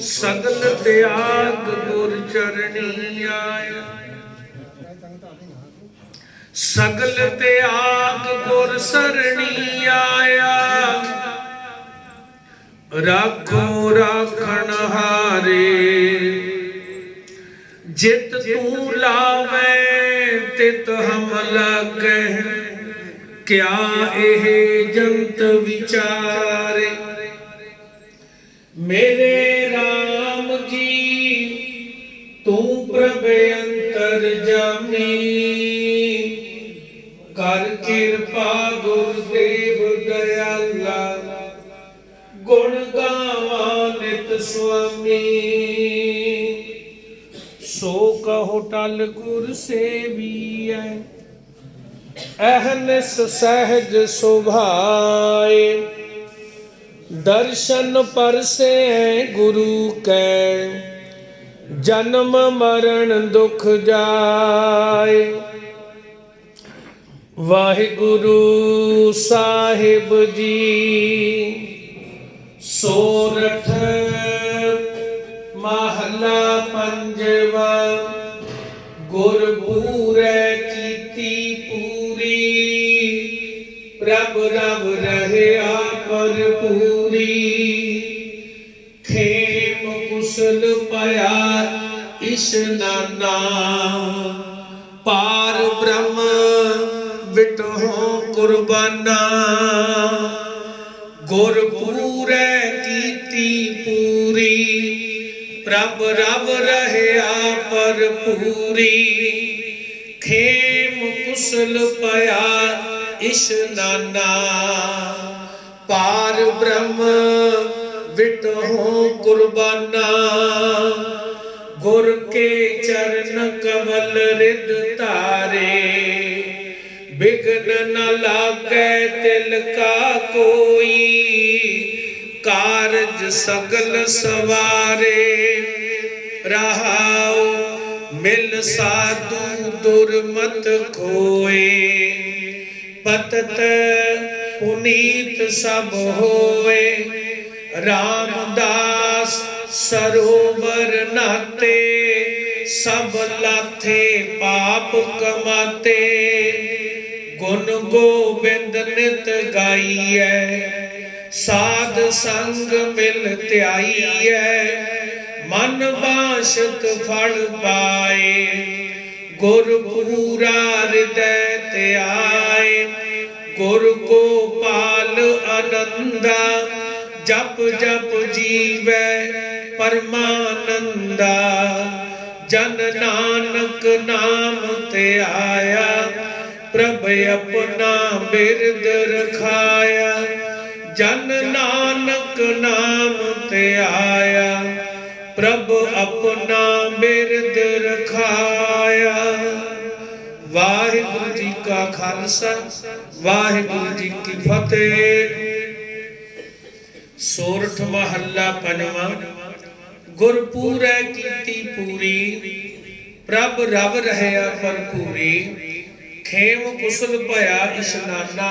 ਸਗਲ ਤਿਆਗ ਗੁਰ ਚਰਣੀ ਆਇਆ ਸਗਲ ਤਿਆਗ ਗੁਰ ਸਰਣੀ ਆਇਆ। ਰਾਖੋ ਰਾਖਣ ਹਾਰੇ। ਜਿਤ ਤੂੰ ਲਾਵੇਂ, ਤਿਤ ਹਮ ਲਾਗੈ। ਕਿਆ ਇਹ ਜੰਤ ਵਿਚਾਰੇ? ਮੇਰੇ RAM ਜੀ, ਤੂੰ ਪ੍ਰਭ ਅੰਤਰ ਜਾਮੀ। ਕਰ ਕਿਰਪਾ ਗੁਰਦੇਵ ਦਇਆਲਾ, ਗੁਣ ਗਾਵਾਂ ਨਿਤ ਸੁਆਮੀ। ਸੋ ਕਹੋ ਟਲ ਗੁਰ ਸੇਵੀਐ, ਅਹਨਿਸ ਸਹਿਜ ਸੁਭਾਏ। ਦਰਸ਼ਨ ਪਰਸੇ ਗੁਰੂ ਕੈ ਜਨਮ ਮਰਨ ਦੁਖ ਜਾਏ। ਵਾਹਿਗੁਰੂ ਸਾਹਿਬ ਜੀ ਸੋਰਠ ਮਹਲਾ ਪ੍ਰਭ ਰਬ ਰਹਿਆ ਪਰਪੂਰੀ ਖੇਮ ਕੁਸਲ ਪਿਆ ਇਸ਼ਨਾਨਾ ਪਾਰ ਬ੍ਰਹਮ ਵਿਟਹੁ ਕੁਰਬਾਨਾ। ਗੁਰਪੂਰੈ ਕੀਤੀ ਪੂਰੀ। ਪ੍ਰਭ ਰਬ ਰਹਿਆ ਪਰਪੂਰੀ ਖੇਮ ਕੁਸਲ ਪਿਆ ਇਸ਼ਨਾਨਾ ਪਾਰ ਬ੍ਰਹਮ ਵਿਟਹੁ ਕੁਰਬਾਨਾ। ਗੁਰ ਕੇ ਚਰਨ ਕਮਲ ਰਿਦ ਧਾਰੇ, ਬਿਗਨ ਨ ਲਾਗੈ ਤਿਲ ਕਾ ਕੋਈ। ਕਾਰਜ ਸਗਲ ਸਵਾਰੇ, ਰਹਾਉ ਮਿਲ ਸਾਧੂ ਦੁਰਮਤ ਖੋਏ। ਪਤਤ ਪੁਨੀਤ ਸਭ ਹੋਏ ਰਾਮਦਾਸ ਸਰੋਵਰ ਨਾਤੇ, ਸਭ ਲਾਥੇ ਪਾਪ ਕਮਾਤੇ। ਗੁਣ ਗੋਬਿੰਦ ਨਿਤ ਗਾਈਐ, ਸਾਧ ਸੰਗ ਮਿਲ ਧਿਆਈਐ। ਮਨ ਬਾਸ਼ਤ ਫਲ ਪਾਏ ਗੁਰ ਪੂਰਾ ਹਿਰਦੈ ਆਏ। ਗੁਰ ਗੋਪਾਲ ਆਨੰਦਾ, ਜਪ ਜਪ ਜੀਵੈ ਪਰਮਾਨੰਦਾ। ਜਨ ਨਾਨਕ ਨਾਮ ਤੇ ਆਇਆ, ਪ੍ਰਭ ਆਪਣਾ ਬਿਰਦ ਰਖਾਇਆ। ਜਨ ਨਾਨਕ ਨਾਮ ਤੇ ਆਇਆ ਪ੍ਰਭ ਆਪਣਾ ਬਿਰਦ ਰਖਾਇਆ। ਵਾਹਿਗੁਰੂ ਜੀ ਕਾ ਖਾਲਸਾ, ਵਾਹਿਗੁਰੂ ਜੀ ਕੀ ਫਤਿਹ। ਸੋਰਠ ਮਹੱਲਾ ਪੰਜਵਾਂ, ਗੁਰਪੂਰੈ ਕੀਤੀ ਪੂਰੀ, ਪ੍ਰਭ ਰਵ ਰਹਿਆ ਭਰਪੂਰੀ, ਖੇਮ ਕੁਸਲ ਭਇਆ ਇਸ਼ਨਾਨਾ,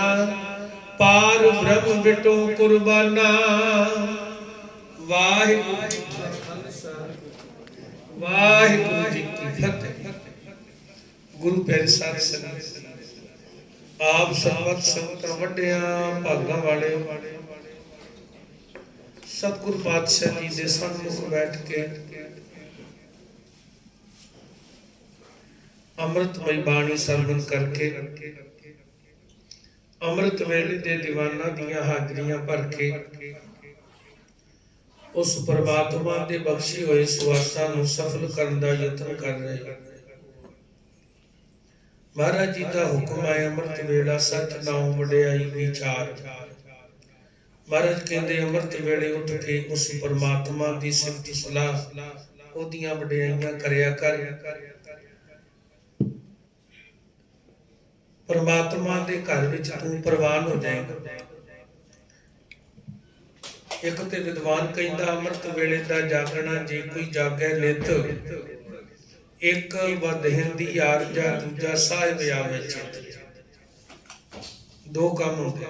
ਪਾਰ ਬ੍ਰਹਮ ਬਿਟੋ ਕੁਰਬਾਨਾ। ਵਾਹਿਗੁਰੂ ਜੀ ਕਾ ਖਾਲਸਾ ਵਾਹਿਗੁਰੂ ਜੀ ਕੀ ਫਤਿਹ ਗੁਰੂ ਪਿਆਰੇ ਸਾਧ ਆਪ ਸਰਬਤ ਸੰਗਤਾਂ ਵੱਡਿਆਂ ਭਾਗਾਂ ਵਾਲੇ ਸਤਿਗੁਰ ਪਾਤਸ਼ਾਹ ਜੀ ਦੇ ਸਨਮੁਖ ਬੈਠ ਕੇ ਅੰਮ੍ਰਿਤਮਈ ਬਾਣੀ ਸਰਵਨ ਕਰਕੇ, ਅੰਮ੍ਰਿਤ ਵੇਲੇ ਦੇ ਦੀਵਾਨਾਂ ਦੀਆਂ ਹਾਜ਼ਰੀਆਂ ਭਰ ਕੇ, ਉਸ ਪ੍ਰਮਾਤਮਾ ਦੇ ਬਖਸ਼ੀ ਹੋਏ ਸੁਆਸਾਂ ਨੂੰ ਸਫਲ ਕਰਨ ਦਾ ਯਤਨ ਕਰ ਰਹੇ। ਹਾਂ ਮਹਾਰਾਜ ਜੀ ਦਾ ਹੁਕਮ ਹੈ ਅੰਮ੍ਰਿਤ ਵੇਲਾ ਸੱਚ ਨਾਉ ਵਡਿਆਈ ਵਿਚਾਰ ਮਹਾਰਾਜ ਕਹਿੰਦੇ, ਅੰਮ੍ਰਿਤ ਵੇਲੇ ਉੱਠ ਕੇ ਉਸ ਪਰਮਾਤਮਾ ਦੀ ਸਿਫਤ ਸਲਾਹ ਉਹਦੀਆਂ ਵਡਿਆਈਆਂ ਕਰਿਆ ਕਰ। ਪਰਮਾਤਮਾ ਦੇ ਘਰ ਵਿੱਚ ਤੂੰ ਪ੍ਰਵਾਨ ਹੋ ਜਾਏਗਾ ਇੱਕ ਤੇ ਵਿਦਵਾਨ ਕਹਿੰਦਾ, ਅੰਮ੍ਰਿਤ ਵੇਲੇ ਦਾ ਜਾਗਣਾ, ਜੇ ਕੋਈ ਜਾਗੇ ਨਿਤ ਇੱਕ ਵਧਹਿਨ ਦੀ ਆਰਜਾ ਦੂਜਾ ਸਾਹਿਬ ਆਵੇ ਚਿਤ ਦੋ ਕੰਮ ਹੁੰਦੇ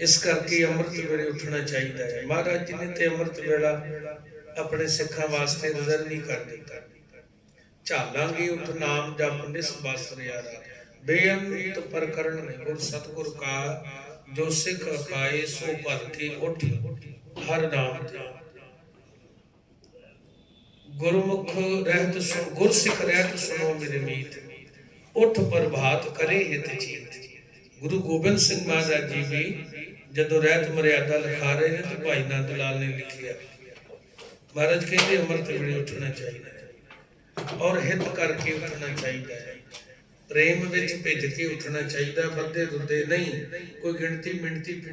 ਇਸ ਕਰਕੇ ਅੰਮ੍ਰਿਤ ਵੇਲੇ ਉੱਠਣਾ ਚਾਹੀਦਾ ਹੈ। ਮਹਾਰਾਜ ਜੀ ਨੇ ਤੇ ਅੰਮ੍ਰਿਤ ਵੇਲਾ ਆਪਣੇ ਸਿੱਖਾਂ ਵਾਸਤੇ ਰਿਜ਼ਰਵ ਨਹੀਂ ਕਰ ਦਿੱਤਾ। ਝਾਲਾਂਗੇ ਉਠ ਨਾਮ ਜਪ ਨਿਸ ਬਸਰ ਯਾਰਾ ਬੇਅੰਤ ਪਰ ਨੇ ਗੁਰ ਸਤਗੁਰ ਕਾ ਜੋ ਸਿੱਖ ਖਾਏ ਸੋ ਭਲ ਕੇ ਉਠ। ਹਰ ਨਾਮ ਤੇ ਗੁਰਮੁਖ ਰਹਿਤ ਸੁ ਗੁਰ ਸਿੱਖ ਰਹਿਤ ਸੁਨੋ ਮੇਰੇ ਮੀਤ। ਉਠ ਪ੍ਰਭਾਤ ਕਰੇ ਹਿਤ ਚੀਤ। ਗੁਰੂ ਗੋਬਿੰਦ ਸਿੰਘ ਮਹਾਰਾਜ ਜੀ ਵੀ ਜਦੋਂ ਰਹਿਤ ਮਰਿਆਦਾ ਲਿਖਾ ਰਹੇ ਨੇ ਤੇ ਭਾਈ ਨੰਦ ਲਾਲ ਨੇ ਲਿਖਿਆ। ਮਹਾਰਾਜ ਕਹਿੰਦੇ ਅੰਮ੍ਰਿਤ ਵੇਲੇ ਉੱਠਣਾ ਚਾਹੀਦਾ ਹੈ ਔਰ ਹਿਤ ਕਰਕੇ ਉੱਠਣਾ ਚਾਹੀਦਾ ਹੈ। ਪ੍ਰੇਮ ਵਿੱਚ ਭਿੱਜ ਕੇ ਉੱਠਣਾ ਚਾਹੀਦਾ ਬੰਦੇ ਦੁੱਦੇ ਨਹੀਂ, ਕੋਈ ਗਿਣਤੀ ਮਿਣਤੀ